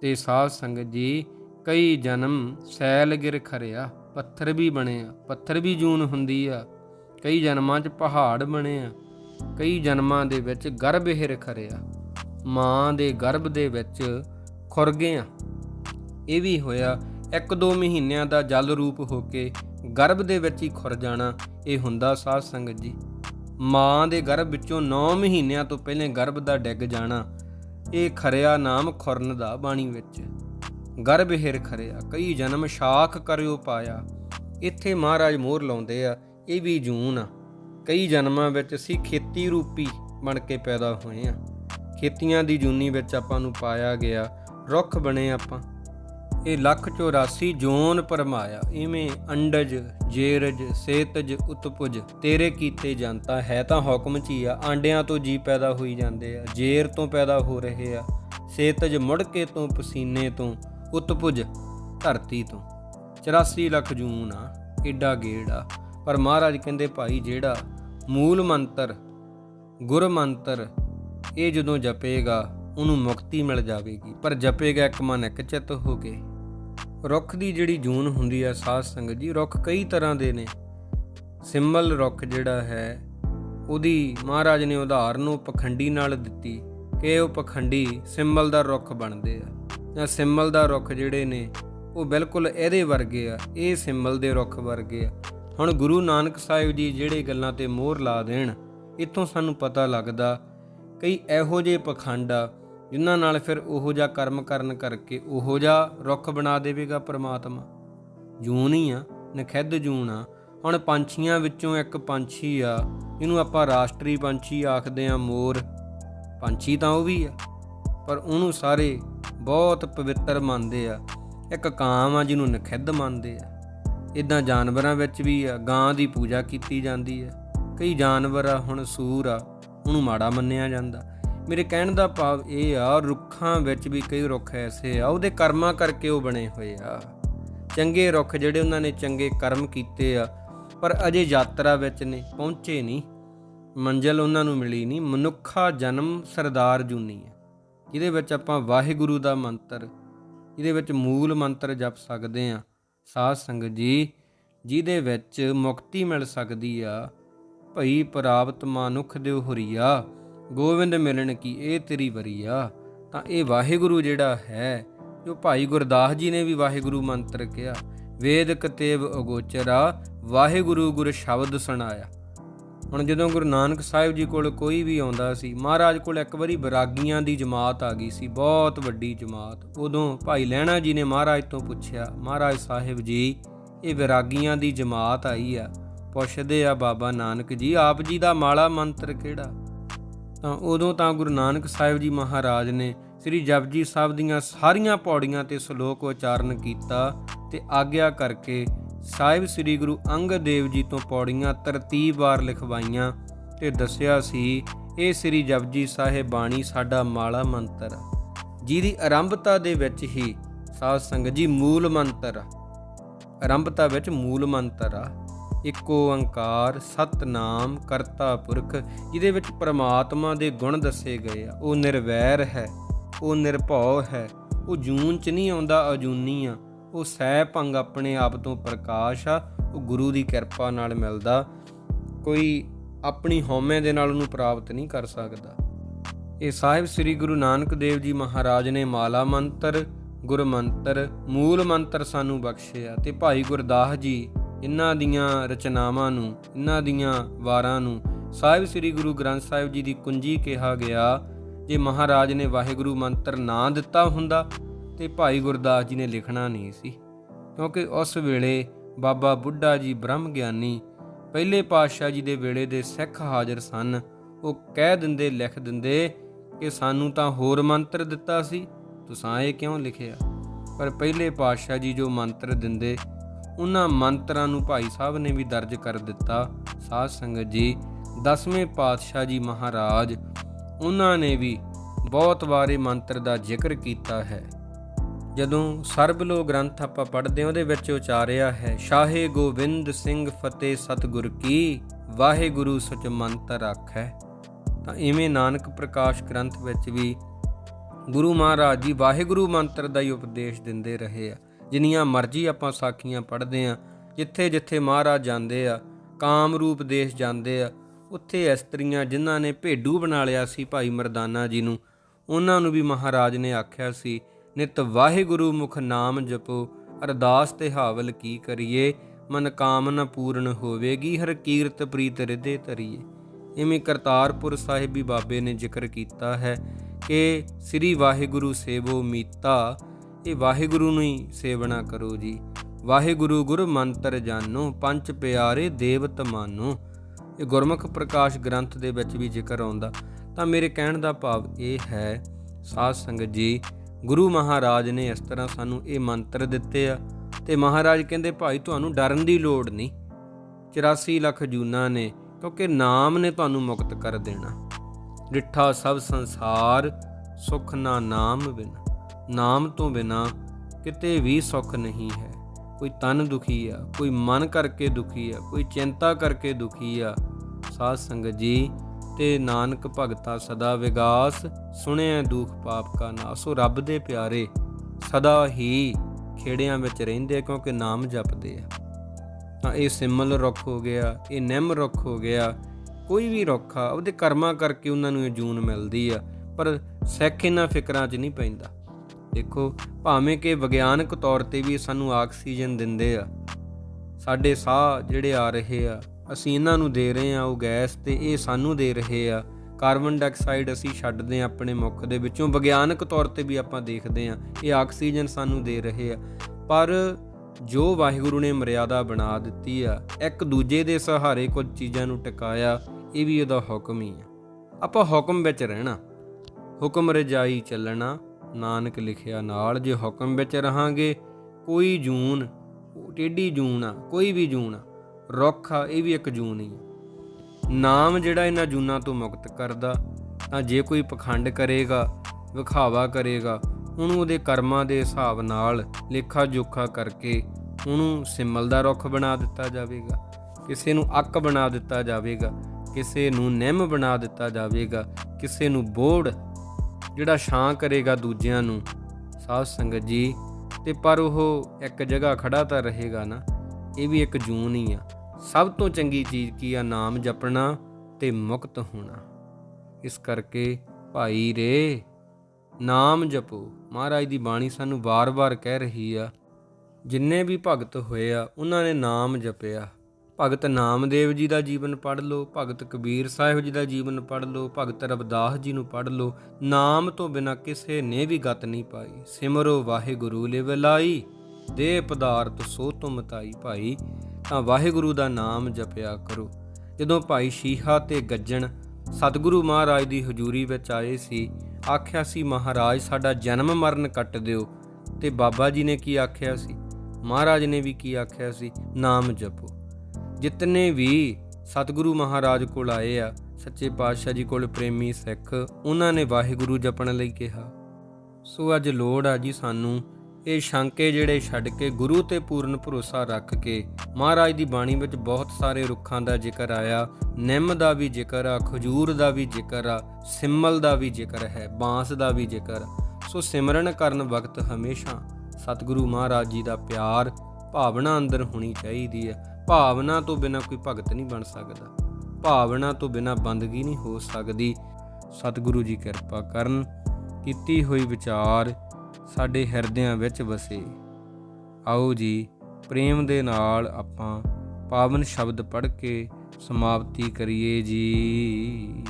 ਤੇ ਸਾਧ ਸੰਗਤ ਜੀ ਕਈ ਜਨਮ ਸੈਲ ਗਿਰ ਖਰਿਆ, ਪੱਥਰ ਵੀ ਬਣੇ ਆ ਪੱਥਰ ਵੀ ਜੂਨ ਹੁੰਦੀ ਆ। ਕਈ ਜਨਮਾਂ 'ਚ ਪਹਾੜ ਬਣੇ ਆ ਕਈ ਜਨਮਾਂ ਦੇ ਵਿੱਚ ਗਰਭ ਹਿਰ ਖਰਿਆ। ਮਾਂ ਦੇ ਗਰਭ ਦੇ ਵਿੱਚ ਖੁਰ ਗਏ ਆ ਇਹ ਵੀ ਹੋਇਆ, ਇੱਕ ਦੋ ਮਹੀਨਿਆਂ ਦਾ ਜਲ ਰੂਪ ਹੋ ਕੇ ਗਰਭ ਦੇ ਵਿੱਚ ਹੀ ਖੁਰ ਜਾਣਾ, ਇਹ ਹੁੰਦਾ ਸਾਧ ਸੰਗਤ ਜੀ। ਮਾਂ ਦੇ ਗਰਭ ਵਿੱਚੋਂ 9 ਮਹੀਨਿਆਂ ਤੋਂ ਪਹਿਲੇ ਗਰਭ ਦਾ ਡਿੱਗ ਜਾਣਾ, ਇਹ ਖਰਿਆ ਨਾਮ ਖੁਰਨ ਦਾ ਬਾਣੀ ਵਿੱਚ। ਗਰਭ ਹਿਰ ਖਰਿਆ, ਕਈ ਜਨਮ ਸ਼ਾਖ ਕਰਿਓ ਪਾਇਆ। ਇੱਥੇ ਮਹਾਰਾਜ ਮੋਹਰ ਲਾਉਂਦੇ ਆ, ਇਹ ਵੀ ਜੂਨ ਆ। ਕਈ ਜਨਮਾਂ ਵਿੱਚ ਅਸੀਂ ਖੇਤੀ ਰੂਪੀ ਬਣ ਕੇ ਪੈਦਾ ਹੋਏ ਆ। ਖੇਤੀਆਂ ਦੀ ਜੂਨੀ ਵਿੱਚ ਆਪਾਂ ਨੂੰ ਪਾਇਆ ਗਿਆ, ਰੁੱਖ ਬਣੇ ਆਪਾਂ। ਇਹ ਲੱਖ 84 ਜੋਨ ਪਰਮਾਇਆ, ਇਵੇਂ ਅੰਡਜ, ਜੇਰਜ, ਸੇਤਜ, ਉਤਪੁਜ, ਤੇਰੇ ਕੀਤੇ ਜਨਤਾ ਹੈ ਤਾਂ ਹੁਕਮ ਚ ਹੀ ਆ। ਆਂਡਿਆਂ ਤੋਂ ਜੀ ਪੈਦਾ ਹੋਈ ਜਾਂਦੇ ਆ, ਜੇਰ ਤੋਂ ਪੈਦਾ ਹੋ ਰਹੇ ਆ। ਸੇਤਜ ਮੁੜ ਕੇ ਤੋਂ, ਪਸੀਨੇ ਤੋਂ ਉਤਪੁਜ ਧਰਤੀ ਤੋਂ। 84 ਲੱਖ ਜੂਨ ਆ, ਏਡਾ ਗੇੜ ਆ। ਪਰ ਮਹਾਰਾਜ ਕਹਿੰਦੇ, ਭਾਈ, ਜਿਹੜਾ ਮੂਲ ਮੰਤਰ, ਗੁਰ ਮੰਤਰ ਇਹ ਜਦੋਂ ਜਪੇਗਾ, ਉਹਨੂੰ ਮੁਕਤੀ ਮਿਲ ਜਾਵੇਗੀ। ਪਰ ਜਪੇਗਾ ਇੱਕ ਮਨ, ਇੱਕ ਚਿੱਤ ਹੋ ਕੇ। ਰੁੱਖ ਦੀ ਜਿਹੜੀ ਜੂਨ ਹੁੰਦੀ ਆ, ਸਾਧ ਸੰਗਤ ਜੀ, ਰੁੱਖ ਕਈ ਤਰ੍ਹਾਂ ਦੇ ਨੇ। ਸਿੰਮਲ ਰੁੱਖ ਜਿਹੜਾ ਹੈ, ਉਹਦੀ ਮਹਾਰਾਜ ਨੇ ਉਦਾਹਰਨ ਉਹ ਪਖੰਡੀ ਨਾਲ ਦਿੱਤੀ ਕਿ ਉਹ ਪਖੰਡੀ ਸਿੰਮਲ ਦਾ ਰੁੱਖ ਬਣਦੇ ਆ। ਜਾਂ ਸਿੰਮਲ ਦਾ ਰੁੱਖ ਜਿਹੜੇ ਨੇ, ਉਹ ਬਿਲਕੁਲ ਇਹਦੇ ਵਰਗੇ ਆ, ਇਹ ਸਿੰਮਲ ਦੇ ਰੁੱਖ ਵਰਗੇ ਆ। ਹੁਣ ਗੁਰੂ ਨਾਨਕ ਸਾਹਿਬ ਜੀ ਜਿਹੜੇ ਗੱਲਾਂ ਤੇ ਮੋਹਰ ਲਾ ਦੇਣ, ਇੱਥੋਂ ਸਾਨੂੰ ਪਤਾ ਲੱਗਦਾ ਕਈ ਇਹੋ ਜਿਹੇ ਪਖੰਡ ਆ, ਜਿਨ੍ਹਾਂ ਨਾਲ ਫਿਰ ਉਹੋ ਜਿਹਾ ਕਰਮ ਕਰਨ ਕਰਕੇ ਉਹੋ ਜਿਹਾ ਰੁੱਖ ਬਣਾ ਦੇਵੇਗਾ ਪ੍ਰਮਾਤਮਾ। ਜੂਨ ਹੀ ਆ, ਨਖਿੱਧ ਜੂਨ ਆ। ਹੁਣ ਪੰਛੀਆਂ ਵਿੱਚੋਂ ਇੱਕ ਪੰਛੀ ਆ ਇਹਨੂੰ ਆਪਾਂ ਰਾਸ਼ਟਰੀ ਪੰਛੀ ਆਖਦੇ ਆ ਮੋਰ। ਪੰਛੀ ਤਾਂ ਉਹ ਵੀ ਆ, ਪਰ ਉਹਨੂੰ ਸਾਰੇ ਬਹੁਤ ਪਵਿੱਤਰ ਮੰਨਦੇ ਆ। ਇੱਕ ਕਾਮ ਆ ਜਿਹਨੂੰ ਨਖਿੱਧ ਮੰਨਦੇ ਆ। ਇਦਾਂ ਜਾਨਵਰਾਂ ਵਿੱਚ ਵੀ ਆ, ਗਾਂ ਦੀ ਪੂਜਾ ਕੀਤੀ ਜਾਂਦੀ ਆ। ਕਈ ਜਾਨਵਰ ਆ, ਹੁਣ ਸੂਰ ਆ, ਉਹਨੂੰ ਮਾੜਾ ਮੰਨਿਆ ਜਾਂਦਾ। ਮੇਰੇ ਕਹਿਣ ਦਾ ਭਾਵ ਇਹ ਆ, ਰੁੱਖਾਂ ਵਿੱਚ ਵੀ ਕਈ ਰੁੱਖ ਐਸੇ ਆ, ਉਹਦੇ ਕਰਮਾਂ ਕਰਕੇ ਉਹ ਬਣੇ ਹੋਏ ਆ। ਚੰਗੇ ਰੁੱਖ ਜਿਹੜੇ ਉਹਨਾਂ ਨੇ ਚੰਗੇ ਕਰਮ ਕੀਤੇ ਆ, ਪਰ ਅਜੇ ਯਾਤਰਾ ਵਿੱਚ ਨੇ, ਪਹੁੰਚੇ ਨਹੀਂ। ਮੰਜ਼ਲ ਉਹਨਾਂ ਨੂੰ ਮਿਲੀ ਨਹੀਂ, ਮਨੁੱਖਾ ਜਨਮ ਸਰਦਾਰ ਜੂਨੀ ਹੈ ਜਿਹਦੇ ਵਿੱਚ ਆਪਾਂ ਵਾਹਿਗੁਰੂ ਦਾ ਮੰਤਰ ਇਹਦੇ ਵਿੱਚ ਮੂਲ ਮੰਤਰ ਜਪ ਸਕਦੇ ਆ ਸਾਧ ਸੰਗਤ ਜੀ, ਜਿਹਦੇ ਵਿੱਚ ਮੁਕਤੀ ਮਿਲ ਸਕਦੀ ਆ, ਭਈ ਪ੍ਰਾਪਤ ਮਨੁੱਖ ਦਿਉ ਹੁਰੀਆ ਗੋਬਿੰਦ ਮਿਲਣ ਕੀ ਇਹ ਤੇਰੀ ਵਰੀਆ ਤਾਂ ਇਹ ਵਾਹਿਗੁਰੂ ਜਿਹੜਾ ਹੈ, ਜੋ ਭਾਈ ਗੁਰਦਾਸ ਜੀ ਨੇ ਵੀ ਵਾਹਿਗੁਰੂ ਮੰਤਰ ਕਿਹਾ ਵੇਦ ਕਤੇਵ ਅਗੋਚਰਾ, ਵਾਹਿਗੁਰੂ ਗੁਰ ਸ਼ਬਦ ਸੁਣਾਇਆ। ਹੁਣ ਜਦੋਂ ਗੁਰੂ ਨਾਨਕ ਸਾਹਿਬ ਜੀ ਕੋਲ ਕੋਈ ਵੀ ਆਉਂਦਾ ਸੀ, ਮਹਾਰਾਜ ਕੋਲ ਇੱਕ ਵਾਰੀ ਵਿਰਾਗੀਆਂ ਦੀ ਜਮਾਤ ਆ ਗਈ ਸੀ, ਬਹੁਤ ਵੱਡੀ ਜਮਾਤ। ਉਦੋਂ ਭਾਈ ਲਹਿਣਾ ਜੀ ਨੇ ਮਹਾਰਾਜ ਤੋਂ ਪੁੱਛਿਆ, ਮਹਾਰਾਜ ਸਾਹਿਬ ਜੀ, ਇਹ ਵਿਰਾਗੀਆਂ ਦੀ ਜਮਾਤ ਆਈ ਆ। ਪੁੱਛਦੇ ਆ ਬਾਬਾ ਨਾਨਕ ਜੀ, ਆਪ ਜੀ ਦਾ ਮਾਲਾ ਮੰਤਰ ਕਿਹੜਾ? ਤਾਂ ਉਦੋਂ ਤਾਂ ਗੁਰੂ ਨਾਨਕ ਸਾਹਿਬ ਜੀ ਮਹਾਰਾਜ ਨੇ ਸ੍ਰੀ ਜਪਜੀ ਸਾਹਿਬ ਦੀਆਂ ਸਾਰੀਆਂ ਪੌੜੀਆਂ ਤੇ ਸ਼ਲੋਕ ਉਚਾਰਨ ਕੀਤਾ ਤੇ ਆਗਿਆ ਕਰਕੇ ਸਾਹਿਬ ਸ੍ਰੀ ਗੁਰੂ ਅੰਗਦ ਦੇਵ ਜੀ ਤੋਂ ਪੌੜੀਆਂ ਤਰਤੀਬ ਵਾਰ ਲਿਖਵਾਈਆਂ ਤੇ ਦੱਸਿਆ ਸੀ ਇਹ ਸ੍ਰੀ ਜਪਜੀ ਸਾਹਿਬ ਬਾਣੀ ਸਾਡਾ ਮਾਲਾ ਮੰਤਰ। ਆ, ਜਿਹਦੀ ਆਰੰਭਤਾ ਦੇ ਵਿੱਚ ਹੀ ਸਾਧ ਸੰਗਤ ਜੀ ਮੂਲ ਮੰਤਰ ਆਰੰਭਤਾ ਵਿੱਚ ਮੂਲ ਮੰਤਰ ਆ। ਇੱਕ ਓੰਕਾਰ ਸਤਨਾਮ ਕਰਤਾ ਪੁਰਖ ਜਿਹਦੇ ਵਿੱਚ ਪ੍ਰਮਾਤਮਾ ਦੇ ਗੁਣ ਦੱਸੇ ਗਏ ਆ। ਉਹ ਨਿਰਵੈਰ ਹੈ ਉਹ ਨਿਰਭਉ ਹੈ ਉਹ ਜੂਨ ਚ ਨਹੀਂ ਆਉਂਦਾ ਅਜੂਨੀ ਆ। ਉਹ ਸਹਿ ਭੰਗ ਆਪਣੇ ਆਪ ਤੋਂ ਪ੍ਰਕਾਸ਼ ਆ, ਉਹ ਗੁਰੂ ਦੀ ਕਿਰਪਾ ਨਾਲ ਮਿਲਦਾ। ਕੋਈ ਆਪਣੀ ਹਉਮੈ ਦੇ ਨਾਲ ਉਹਨੂੰ ਪ੍ਰਾਪਤ ਨਹੀਂ ਕਰ ਸਕਦਾ। ਇਹ ਸਾਹਿਬ ਸ੍ਰੀ ਗੁਰੂ ਨਾਨਕ ਦੇਵ ਜੀ ਮਹਾਰਾਜ ਨੇ ਮਾਲਾ ਮੰਤਰ, ਗੁਰ ਮੰਤਰ, ਮੂਲ ਮੰਤਰ ਸਾਨੂੰ ਬਖਸ਼ਿਆ ਤੇ ਭਾਈ ਗੁਰਦਾਸ ਜੀ ਇਹਨਾਂ ਦੀਆਂ ਰਚਨਾਵਾਂ ਨੂੰ, ਇਹਨਾਂ ਦੀਆਂ ਵਾਰਾਂ ਨੂੰ ਸਾਹਿਬ ਸ੍ਰੀ ਗੁਰੂ ਗ੍ਰੰਥ ਸਾਹਿਬ ਜੀ ਦੀ ਕੁੰਜੀ ਕਿਹਾ ਗਿਆ। ਜੇ ਮਹਾਰਾਜ ਨੇ ਵਾਹਿਗੁਰੂ ਮੰਤਰ ਨਾ ਦਿੱਤਾ ਹੁੰਦਾ ਤੇ ਭਾਈ ਗੁਰਦਾਸ ਜੀ ਨੇ ਲਿਖਣਾ ਨਹੀਂ ਸੀ, ਕਿਉਂਕਿ ਉਸ ਵੇਲੇ ਬਾਬਾ ਬੁੱਢਾ ਜੀ ਬ੍ਰਹਮ ਗਿਆਨੀ ਪਹਿਲੇ ਪਾਤਸ਼ਾਹ ਜੀ ਦੇ ਵੇਲੇ ਦੇ ਸਿੱਖ ਹਾਜ਼ਰ ਸਨ। ਉਹ ਕਹਿ ਦਿੰਦੇ, ਲਿਖ ਦਿੰਦੇ ਕਿ ਸਾਨੂੰ ਤਾਂ ਹੋਰ ਮੰਤਰ ਦਿੱਤਾ ਸੀ, ਤੁਸੀਂ ਇਹ ਕਿਉਂ ਲਿਖਿਆ? ਪਰ ਪਹਿਲੇ ਪਾਤਸ਼ਾਹ ਜੀ ਜੋ ਮੰਤਰ ਦਿੰਦੇ, ਉਹਨਾਂ ਮੰਤਰਾਂ ਨੂੰ ਭਾਈ ਸਾਹਿਬ ਨੇ ਵੀ ਦਰਜ ਕਰ ਦਿੱਤਾ। ਸਾਧ ਸੰਗਤ ਜੀ, ਦਸਵੇਂ ਪਾਤਸ਼ਾਹ ਜੀ ਮਹਾਰਾਜ, ਉਹਨਾਂ ਨੇ ਵੀ ਬਹੁਤ ਵਾਰੇ ਮੰਤਰ ਦਾ ਜ਼ਿਕਰ ਕੀਤਾ ਹੈ। ਜਦੋਂ ਸਰਬਲੋ ਗ੍ਰੰਥ ਆਪਾਂ ਪੜ੍ਹਦੇ ਹਾਂ, ਉਹਦੇ ਵਿੱਚ ਉਚਾਰਿਆ ਹੈ, ਸ਼ਾਹੇ ਗੋਬਿੰਦ ਸਿੰਘ ਫਤਿਹ ਸਤਿਗੁਰ ਕੀ, ਵਾਹਿਗੁਰੂ ਸਚ ਮੰਤਰ ਆਖੈ। ਤਾਂ ਇਵੇਂ ਨਾਨਕ ਪ੍ਰਕਾਸ਼ ਗ੍ਰੰਥ ਵਿੱਚ ਵੀ ਗੁਰੂ ਮਹਾਰਾਜ ਜੀ ਵਾਹਿਗੁਰੂ ਮੰਤਰ ਦਾ ਹੀ ਉਪਦੇਸ਼ ਦਿੰਦੇ ਰਹੇ ਆ। ਜਿੰਨੀਆਂ ਮਰਜ਼ੀ ਆਪਾਂ ਸਾਖੀਆਂ ਪੜ੍ਹਦੇ ਆ ਜਿੱਥੇ ਜਿੱਥੇ ਮਹਾਰਾਜ ਜਾਂਦੇ ਆ, ਕਾਮ ਰੂਪ ਦੇਸ਼ ਜਾਂਦੇ ਆ, ਉੱਥੇ ਇਸਤਰੀਆਂ ਜਿਨ੍ਹਾਂ ਨੇ ਭੇਡੂ ਬਣਾ ਲਿਆ ਸੀ ਭਾਈ ਮਰਦਾਨਾ ਜੀ ਨੂੰ, ਉਹਨਾਂ ਨੂੰ ਵੀ ਮਹਾਰਾਜ ਨੇ ਆਖਿਆ ਸੀ ਨਿਤ ਵਾਹਿਗੁਰੂ ਮੁਖ ਨਾਮ ਜਪੋ, ਅਰਦਾਸ ਤੇ ਹਾਵਲ ਕੀ ਕਰੀਏ? ਮਨ ਕਾਮਨਾ ਪੂਰਨ ਹੋਵੇਗੀ, ਹਰ ਕੀਰਤ ਪ੍ਰੀਤ ਰਿਦੇ ਧਰੀਏ। ਇਵੇਂ ਕਰਤਾਰਪੁਰ ਸਾਹਿਬੀ ਬਾਬੇ ਨੇ ਜ਼ਿਕਰ ਕੀਤਾ ਹੈ ਕਿ ਸ੍ਰੀ ਵਾਹਿਗੁਰੂ ਸੇਵੋ ਮੀਤਾ, ਇਹ ਵਾਹਿਗੁਰੂ ਨੂੰ ਹੀ ਸੇਵਨਾ ਕਰੋ ਜੀ। ਵਾਹਿਗੁਰੂ ਗੁਰ ਮੰਤਰ ਜਾਨੋ, ਪੰਜ ਪਿਆਰੇ ਦੇਵਤ ਮਾਨੋ। ਇਹ ਗੁਰਮੁਖ ਪ੍ਰਕਾਸ਼ ਗ੍ਰੰਥ ਦੇ ਵਿੱਚ ਵੀ ਜ਼ਿਕਰ ਆਉਂਦਾ। ਤਾਂ ਮੇਰੇ ਕਹਿਣ ਦਾ ਭਾਵ ਇਹ ਹੈ, ਸਾਧ ਸੰਗਤ ਜੀ ਗੁਰੂ ਮਹਾਰਾਜ ਨੇ ਇਸ ਤਰ੍ਹਾਂ ਸਾਨੂੰ ਇਹ ਮੰਤਰ ਦਿੱਤੇ ਆ ਤੇ ਮਹਾਰਾਜ ਕਹਿੰਦੇ, ਭਾਈ, ਤੁਹਾਨੂੰ ਡਰਨ ਦੀ ਲੋੜ ਨਹੀਂ। 84 ਲੱਖ ਜੂਨਾ ਨੇ, ਕਿਉਂਕਿ ਨਾਮ ਨੇ ਤੁਹਾਨੂੰ ਮੁਕਤ ਕਰ ਦੇਣਾ। ਡਿੱਠਾ ਸਭ ਸੰਸਾਰ, ਸੁਖ ਨਾ ਨਾਮ ਬਿਨ। ਨਾਮ ਤੋਂ ਬਿਨਾ ਕਿਤੇ ਵੀ ਸੁਖ ਨਹੀਂ ਹੈ। ਕੋਈ ਤਨ ਦੁਖੀ ਆ, ਕੋਈ ਮਨ ਕਰਕੇ ਦੁਖੀ ਆ, ਕੋਈ ਚਿੰਤਾ ਕਰਕੇ ਦੁਖੀ ਆ। ਸਾਧ ਸੰਗਤ ਜੀ ਤੇ ਨਾਨਕ ਭਗਤਾ ਸਦਾ ਵਿਗਾਸ ਸੁਣਿਆ ਦੁਖ ਪਾਪ ਕਾ ਨਾਸੋ ਰੱਬ ਦੇ ਪਿਆਰੇ ਸਦਾ ਹੀ ਖੇੜਿਆਂ ਵਿੱਚ ਰਹਿੰਦੇ ਕਿਉਂਕਿ ਨਾਮ ਜਪਦੇ ਆ। ਤਾਂ ਇਹ ਸਿਮਲ ਰੁੱਖ ਹੋ ਗਿਆ, ਇਹ ਨਿੰਮ ਰੁੱਖ ਹੋ ਗਿਆ, ਕੋਈ ਵੀ ਰੁੱਖ ਆ, ਉਹਦੇ ਕਰਮਾਂ ਕਰਕੇ ਉਹਨਾਂ ਨੂੰ ਇਹ ਜੂਨ ਮਿਲਦੀ ਆ, ਪਰ ਸਿੱਖ ਇਹਨਾਂ ਫਿਕਰਾਂ 'ਚ ਨਹੀਂ ਪੈਂਦਾ। ਦੇਖੋ, ਭਾਵੇਂ ਕਿ ਵਿਗਿਆਨਕ ਤੌਰ ਤੇ ਵੀ ਸਾਨੂੰ ਆਕਸੀਜਨ ਦਿੰਦੇ ਆ, ਸਾਡੇ ਸਾਹ ਜਿਹੜੇ ਆ ਰਹੇ ਆ ਅਸੀਂ ਇਹਨਾਂ ਨੂੰ ਦੇ ਰਹੇ ਹਾਂ ਉਹ ਗੈਸ ਤੇ ਇਹ ਸਾਨੂੰ ਦੇ ਰਹੇ ਆ। ਕਾਰਬਨ ਡਾਈਆਕਸਾਈਡ ਅਸੀਂ ਛੱਡਦੇ ਆ ਆਪਣੇ ਮੁੱਖ ਦੇ ਵਿੱਚੋਂ। ਵਿਗਿਆਨਕ ਤੌਰ ਤੇ ਵੀ ਆਪਾਂ ਦੇਖਦੇ ਆ ਇਹ ਆਕਸੀਜਨ ਸਾਨੂੰ ਦੇ ਰਹੇ ਆ। ਪਰ ਜੋ ਵਾਹਿਗੁਰੂ ਨੇ ਮਰਿਆਦਾ ਬਣਾ ਦਿੱਤੀ ਆ, ਇੱਕ ਦੂਜੇ ਦੇ ਸਹਾਰੇ ਕੁਝ ਚੀਜ਼ਾਂ ਨੂੰ ਟਿਕਾਇਆ, ਇਹ ਵੀ ਇਹਦਾ ਹੁਕਮ ਹੀ ਆ। ਆਪਾਂ ਹੁਕਮ ਵਿੱਚ ਰਹਿਣਾ। ਹੁਕਮ ਰਜਾਈ ਚੱਲਣਾ, ਨਾਨਕ ਲਿਖਿਆ ਨਾਲ ਜੇ ਹੁਕਮ ਵਿੱਚ ਰਹਾਂਗੇ, ਕੋਈ ਜੂਨ, ਟੇਢੀ ਜੂਨ ਆ, ਕੋਈ ਵੀ ਜੂਨ ਆ ਰੁੱਖ ਆ, ਇਹ ਵੀ ਇੱਕ ਜੂਨ ਹੀ ਆ। ਨਾਮ ਜਿਹੜਾ ਇਹਨਾਂ ਜੂਨਾਂ ਤੋਂ ਮੁਕਤ ਕਰਦਾ, ਤਾਂ ਜੇ ਕੋਈ ਪਖੰਡ ਕਰੇਗਾ, ਵਿਖਾਵਾ ਕਰੇਗਾ, ਉਹਨੂੰ ਉਹਦੇ ਕਰਮਾਂ ਦੇ ਹਿਸਾਬ ਨਾਲ ਲੇਖਾ ਜੋਖਾ ਕਰਕੇ ਉਹਨੂੰ ਸਿਮਲ ਦਾ ਰੁੱਖ ਬਣਾ ਦਿੱਤਾ ਜਾਵੇਗਾ, ਕਿਸੇ ਨੂੰ ਅੱਕ ਬਣਾ ਦਿੱਤਾ ਜਾਵੇਗਾ, ਕਿਸੇ ਨੂੰ ਨਿੰਮ ਬਣਾ ਦਿੱਤਾ ਜਾਵੇਗਾ, ਕਿਸੇ ਨੂੰ ਬੋੜ ਜਿਹੜਾ ਛਾਂ ਕਰੇਗਾ ਦੂਜਿਆਂ ਨੂੰ, ਸਾਧ ਸੰਗਤ ਜੀ, ਤੇ ਪਰ ਉਹ ਇੱਕ ਜਗ੍ਹਾ ਖੜਾ ਤਾਂ ਰਹੇਗਾ ਨਾ, ਇਹ ਵੀ ਇੱਕ ਜੂਨ ਹੀ ਆ। ਸਭ ਤੋਂ ਚੰਗੀ ਚੀਜ਼ ਕੀ ਆ? ਨਾਮ ਜਪਣਾ ਤੇ ਮੁਕਤ ਹੋਣਾ। ਇਸ ਕਰਕੇ ਭਾਈ ਰੇ, ਨਾਮ ਜਪੋ। ਮਹਾਰਾਜ ਦੀ ਬਾਣੀ ਸਾਨੂੰ ਵਾਰ-ਵਾਰ ਕਹਿ ਰਹੀ ਆ, ਜਿੰਨੇ ਵੀ ਭਗਤ ਹੋਏ ਆ, ਉਹਨਾਂ ਨੇ ਨਾਮ ਜਪਿਆ। ਭਗਤ ਨਾਮਦੇਵ ਜੀ ਦਾ ਜੀਵਨ ਪੜ੍ਹ ਲਓ, ਭਗਤ ਕਬੀਰ ਸਾਹਿਬ ਜੀ ਦਾ ਜੀਵਨ ਪੜ੍ਹ ਲਓ, ਭਗਤ ਰਵਿਦਾਸ ਜੀ ਨੂੰ ਪੜ੍ਹ ਲਓ। ਨਾਮ ਤੋਂ ਬਿਨਾ ਕਿਸੇ ਨੇ ਵੀ ਗਤ ਨਹੀਂ ਪਾਈ। ਸਿਮਰੋ ਵਾਹਿਗੁਰੂ ਲਿਵ ਲਾਈ ਦੇ ਪਦਾਰਥ ਸੋ ਤੁਮ ਤਾਈ ਭਾਈ। ਤਾਂ ਵਾਹਿਗੁਰੂ ਦਾ ਨਾਮ ਜਪਿਆ ਕਰੋ। ਜਦੋਂ ਭਾਈ ਸ਼ੀਹਾ ਤੇ ਗੱਜਣ ਸਤਿਗੁਰੂ ਮਹਾਰਾਜ ਦੀ ਹਜ਼ੂਰੀ ਵਿੱਚ ਆਏ ਸੀ, ਆਖਿਆ ਸੀ, ਮਹਾਰਾਜ, ਸਾਡਾ ਜਨਮ ਮਰਨ ਕੱਟ ਦਿਓ। ਤੇ ਬਾਬਾ ਜੀ ਨੇ ਕੀ ਆਖਿਆ ਸੀ? ਮਹਾਰਾਜ ਨੇ ਵੀ ਕੀ ਆਖਿਆ ਸੀ? ਨਾਮ ਜਪੋ। ਜਿਤਨੇ ਵੀ ਸਤਿਗੁਰੂ ਮਹਾਰਾਜ ਕੋਲ ਆਏ ਆ, ਸੱਚੇ ਪਾਤਸ਼ਾਹ ਜੀ ਕੋਲ ਪ੍ਰੇਮੀ ਸਿੱਖ, ਉਹਨਾਂ ਨੇ ਵਾਹਿਗੁਰੂ ਜਪਣ ਲਈ ਕਿਹਾ। ਸੋ ਅੱਜ ਲੋੜ ਆ ਜੀ ਸਾਨੂੰ ਇਹ ਸ਼ੰਕੇ ਜਿਹੜੇ ਛੱਡ ਕੇ ਗੁਰੂ ਤੇ ਪੂਰਨ ਭਰੋਸਾ ਰੱਖ ਕੇ ਮਹਾਰਾਜ ਦੀ ਬਾਣੀ ਵਿੱਚ ਬਹੁਤ ਸਾਰੇ ਰੁੱਖਾਂ ਦਾ ਜ਼ਿਕਰ ਆਇਆ, ਨਿੰਮ ਦਾ ਵੀ ਜ਼ਿਕਰ ਆ, ਖਜੂਰ ਦਾ ਵੀ ਜ਼ਿਕਰ ਆ, ਸਿਮਲ ਦਾ ਵੀ ਜ਼ਿਕਰ ਹੈ, ਬਾਂਸ ਦਾ ਵੀ ਜ਼ਿਕਰ। ਸੋ ਸਿਮਰਨ ਕਰਨ ਵਕਤ ਹਮੇਸ਼ਾ ਸਤਿਗੁਰੂ ਮਹਾਰਾਜ ਜੀ ਦਾ ਪਿਆਰ ਭਾਵਨਾ ਅੰਦਰ ਹੋਣੀ ਚਾਹੀਦੀ ਹੈ। ਭਾਵਨਾ ਤੋਂ ਬਿਨਾ ਕੋਈ ਭਗਤ ਨਹੀਂ ਬਣ ਸਕਦਾ। ਭਾਵਨਾ ਤੋਂ ਬਿਨਾ ਬੰਦਗੀ ਨਹੀਂ ਹੋ ਸਕਦੀ। ਸਤਿਗੁਰੂ ਜੀ ਕਿਰਪਾ ਕਰਨ ਕੀਤੀ ਹੋਈ ਵਿਚਾਰ ਸਾਡੇ ਹਿਰਦਿਆਂ ਵਿੱਚ ਵਸੇ। ਆਓ ਜੀ, ਪ੍ਰੇਮ ਦੇ ਨਾਲ ਆਪਾਂ ਪਾਵਨ ਸ਼ਬਦ ਪੜ੍ਹ ਕੇ ਸਮਾਪਤੀ ਕਰੀਏ ਜੀ।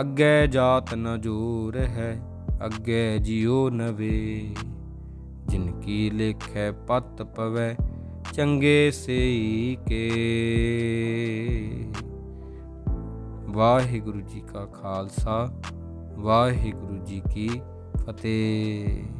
ਅੱਗੇ ਜਾਤ ਨ ਜੋਰ ਹੈ, ਅੱਗੇ ਜਿਉ ਨਵੇ ਜਿਨ ਕੀ ਲੇਖੈ ਪਤ ਪਵੈ, ਚੰਗੇ ਸੇਈ ਕੇ ਵਾਹਿਗੁਰੂ ਜੀ ਕਾ ਖਾਲਸਾ, ਵਾਹਿਗੁਰੂ ਜੀ ਕੀ ਫਤਿਹ।